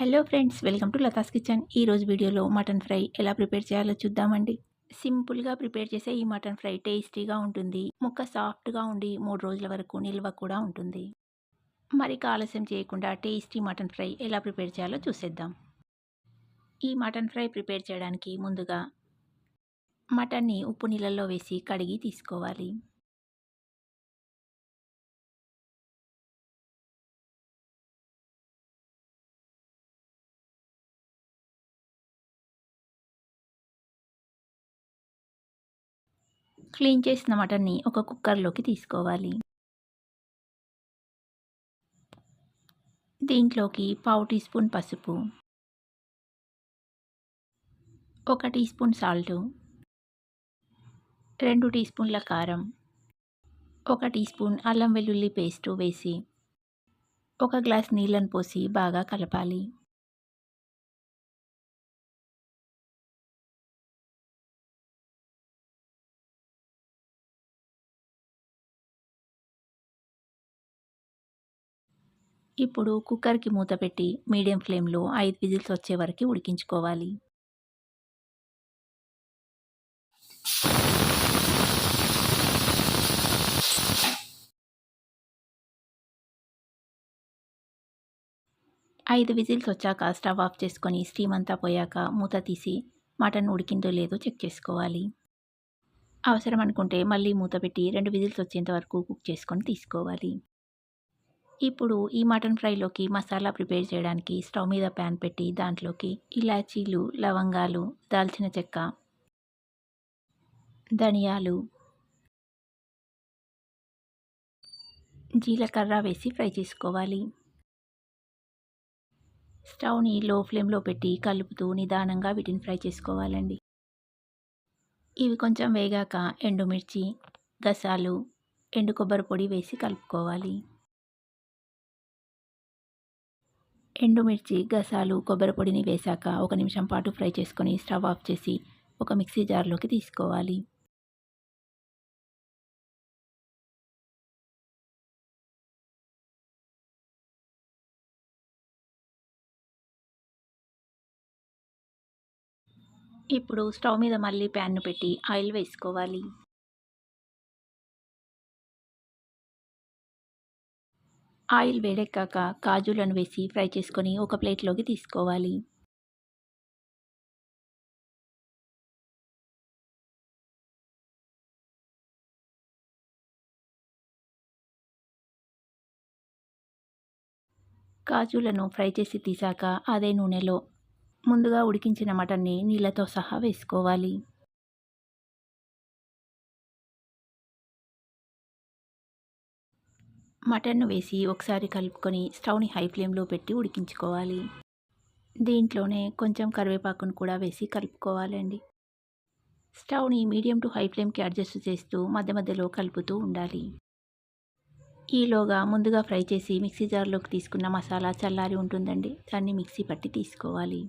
Hello friends welcome to Latha's kitchen ఈరోజు వీడియోలో mutton fry ఎలా ప్రిపేర్ చేయాలో చూద్దామండి. సింపుల్గా ప్రిపేర్ చేసే ఈ మటన్ ఫ్రై టేస్టీగా ఉంటుంది. ముక్క సాఫ్ట్గా ఉండి మూడు రోజుల వరకు నిల్వ కూడా ఉంటుంది. మరి ఆలస్యం చేయకుండా టేస్టీ మటన్ ఫ్రై ఎలా ప్రిపేర్ చేయాలో చూసేద్దాం. ఈ మటన్ ఫ్రై ప్రిపేర్ చేయడానికి ముందుగా మటన్ని ఉప్పు నీళ్ళల్లో వేసి కడిగి తీసుకోవాలి. క్లీన్ చేసిన మటన్ని ఒక కుక్కర్లోకి తీసుకోవాలి. దీంట్లోకి పావు టీ స్పూన్ పసుపు ఒక టీ స్పూన్ సాల్టు రెండు టీ స్పూన్ల కారం ఒక టీ స్పూన్ అల్లం వెల్లుల్లి పేస్టు వేసి ఒక గ్లాస్ నీళ్ళను పోసి బాగా కలపాలి. ఇప్పుడు కుక్కర్కి మూత పెట్టి మీడియం ఫ్లేమ్లో ఐదు విజిల్స్ వచ్చే వరకు ఉడికించుకోవాలి. ఐదు విజిల్స్ వచ్చాక స్టవ్ ఆఫ్ చేసుకొని స్టీమ్ అంతా పోయాక మూత తీసి మటన్ ఉడికిందో లేదో చెక్ చేసుకోవాలి. అవసరం అనుకుంటే మళ్ళీ మూత పెట్టి రెండు విజిల్స్ వచ్చేంత వరకు కుక్ చేసుకొని తీసుకోవాలి. ఇప్పుడు ఈ మటన్ ఫ్రైలోకి మసాలా ప్రిపేర్ చేయడానికి స్టవ్ మీద ప్యాన్ పెట్టి దాంట్లోకి ఇలాచీలు లవంగాలు దాల్చిన చెక్క ధనియాలు జీలకర్ర వేసి ఫ్రై చేసుకోవాలి. స్టవ్ని లో ఫ్లేమ్లో పెట్టి కలుపుతూ నిదానంగా వీటిని ఫ్రై చేసుకోవాలండి. ఇవి కొంచెం వేగాక ఎండుమిర్చి గసాలు ఎండు కొబ్బరి పొడి వేసి కలుపుకోవాలి. ఎండుమిర్చి గసాలు కొబ్బరి పొడిని వేశాక ఒక నిమిషం పాటు ఫ్రై చేసుకొని స్టవ్ ఆఫ్ చేసి ఒక మిక్సీ జార్లోకి తీసుకోవాలి. ఇప్పుడు స్టవ్ మీద మళ్ళీ ప్యాన్ను పెట్టి ఆయిల్ వేసుకోవాలి. ఆయిల్ వేడెక్కాక కాజులను వేసి ఫ్రై చేసుకొని ఒక ప్లేట్లోకి తీసుకోవాలి. కాజులను ఫ్రై చేసి తీసాక అదే నూనెలో ముందుగా ఉడికించిన మటన్ని నీళ్ళతో సహా వేసుకోవాలి. మటన్ను వేసి ఒకసారి కలుపుకొని స్టవ్ని హై ఫ్లేమ్లో పెట్టి ఉడికించుకోవాలి. దీంట్లోనే కొంచెం కరివేపాకును కూడా వేసి కలుపుకోవాలండి. స్టవ్ని మీడియం టు హై ఫ్లేమ్కి అడ్జస్ట్ చేస్తూ మధ్య మధ్యలో కలుపుతూ ఉండాలి. ఈలోగా ముందుగా ఫ్రై చేసి మిక్సీ జార్లోకి తీసుకున్న మసాలా చల్లారి ఉంటుందండి. దాన్ని మిక్సీ పట్టి తీసుకోవాలి.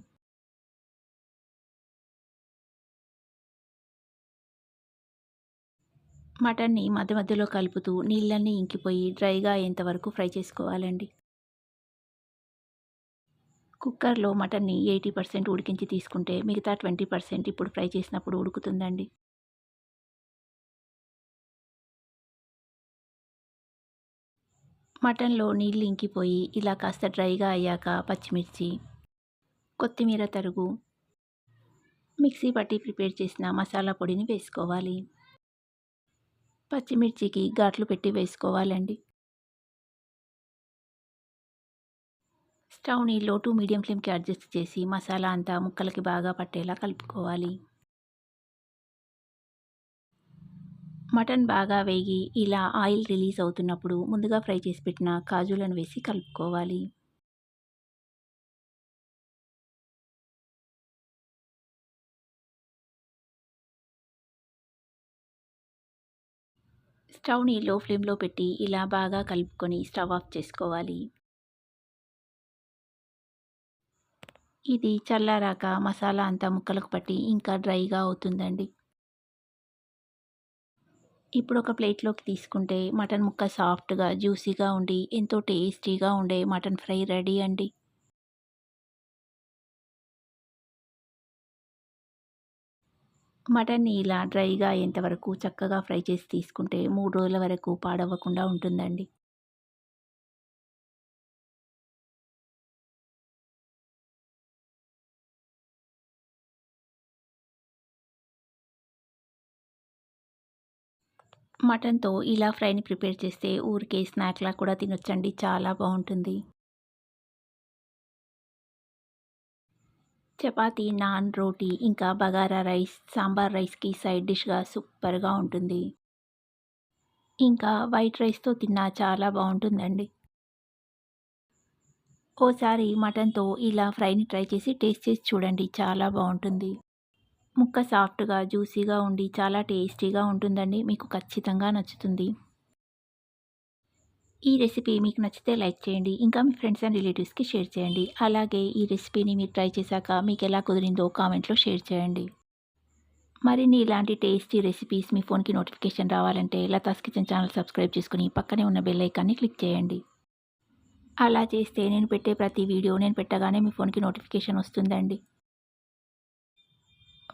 మటన్ని మధ్య మధ్యలో కలుపుతూ నీళ్ళన్నీ ఇంకిపోయి డ్రైగా అయ్యేంతవరకు ఫ్రై చేసుకోవాలండి. కుక్కర్లో మటన్ని ఎయిటీ పర్సెంట్ ఉడికించి తీసుకుంటే మిగతా ట్వంటీ పర్సెంట్ ఇప్పుడు ఫ్రై చేసినప్పుడు ఉడుకుతుందండి. మటన్లో నీళ్ళు ఇంకిపోయి ఇలా కాస్త డ్రైగా అయ్యాక పచ్చిమిర్చి కొత్తిమీర తరుగు మిక్సీ పట్టి ప్రిపేర్ చేసిన మసాలా పొడిని వేసుకోవాలి. పచ్చిమిర్చికి ఘాట్లు పెట్టి వేసుకోవాలండి. స్టవ్ని లో టు మీడియం ఫ్లేమ్కి అడ్జస్ట్ చేసి మసాలా అంతా ముక్కలకి బాగా పట్టేలా కలుపుకోవాలి. మటన్ బాగా వేగి ఇలా ఆయిల్ రిలీజ్ అవుతున్నప్పుడు ముందుగా ఫ్రై చేసి పెట్టిన కాజులను వేసి కలుపుకోవాలి. స్టవ్ని లో ఫ్లేమ్లో పెట్టి ఇలా బాగా కలుపుకొని స్టవ్ ఆఫ్ చేసుకోవాలి. ఇది చల్లారాక మసాలా అంతా ముక్కలకు పట్టి ఇంకా డ్రైగా అవుతుందండి. ఇప్పుడు ఒక ప్లేట్లోకి తీసుకుంటే మటన్ ముక్క సాఫ్ట్గా జ్యూసీగా ఉండి ఎంతో టేస్టీగా ఉండే మటన్ ఫ్రై రెడీ అండి. మటన్ని ఇలా డ్రైగా అయ్యేంతవరకు చక్కగా ఫ్రై చేసి తీసుకుంటే మూడు రోజుల వరకు పాడవ్వకుండా ఉంటుందండి. మటన్తో ఇలా ఫ్రైని ప్రిపేర్ చేస్తే ఊరికే స్నాక్లా కూడా తినొచ్చండి. చాలా బాగుంటుంది. చపాతీ నాన్ రోటీ ఇంకా బగారా రైస్ సాంబార్ రైస్కి సైడ్ డిష్గా సూపర్గా ఉంటుంది. ఇంకా వైట్ రైస్తో తిన్నా చాలా బాగుంటుందండి. ఓసారి మటన్తో ఇలా ఫ్రైని ట్రై చేసి టేస్ట్ చేసి చూడండి చాలా బాగుంటుంది. ముక్క సాఫ్ట్గా జ్యూసీగా ఉండి చాలా టేస్టీగా ఉంటుందండి. మీకు ఖచ్చితంగా నచ్చుతుంది. ఈ రెసిపీ మీకు నచ్చితే లైక్ చేయండి. ఇంకా మీ ఫ్రెండ్స్ అండ్ రిలేటివ్స్కి షేర్ చేయండి. అలాగే ఈ రెసిపీని మీరు ట్రై చేశాక మీకు ఎలా కుదిరిందో కామెంట్లో షేర్ చేయండి. మరిన్ని ఇలాంటి టేస్టీ రెసిపీస్ మీ ఫోన్కి నోటిఫికేషన్ రావాలంటే లతాస్ కిచెన్ ఛానల్ సబ్స్క్రైబ్ చేసుకుని పక్కనే ఉన్న బెల్ ఐకాన్ని క్లిక్ చేయండి. అలా చేస్తే నేను పెట్టే ప్రతి వీడియో నేను పెట్టగానే మీ ఫోన్కి నోటిఫికేషన్ వస్తుందండి.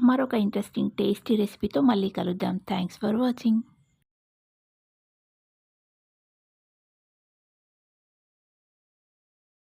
మరొక ఇంట్రెస్టింగ్ టేస్టీ రెసిపీతో మళ్ళీ కలుద్దాం. Thanks for watching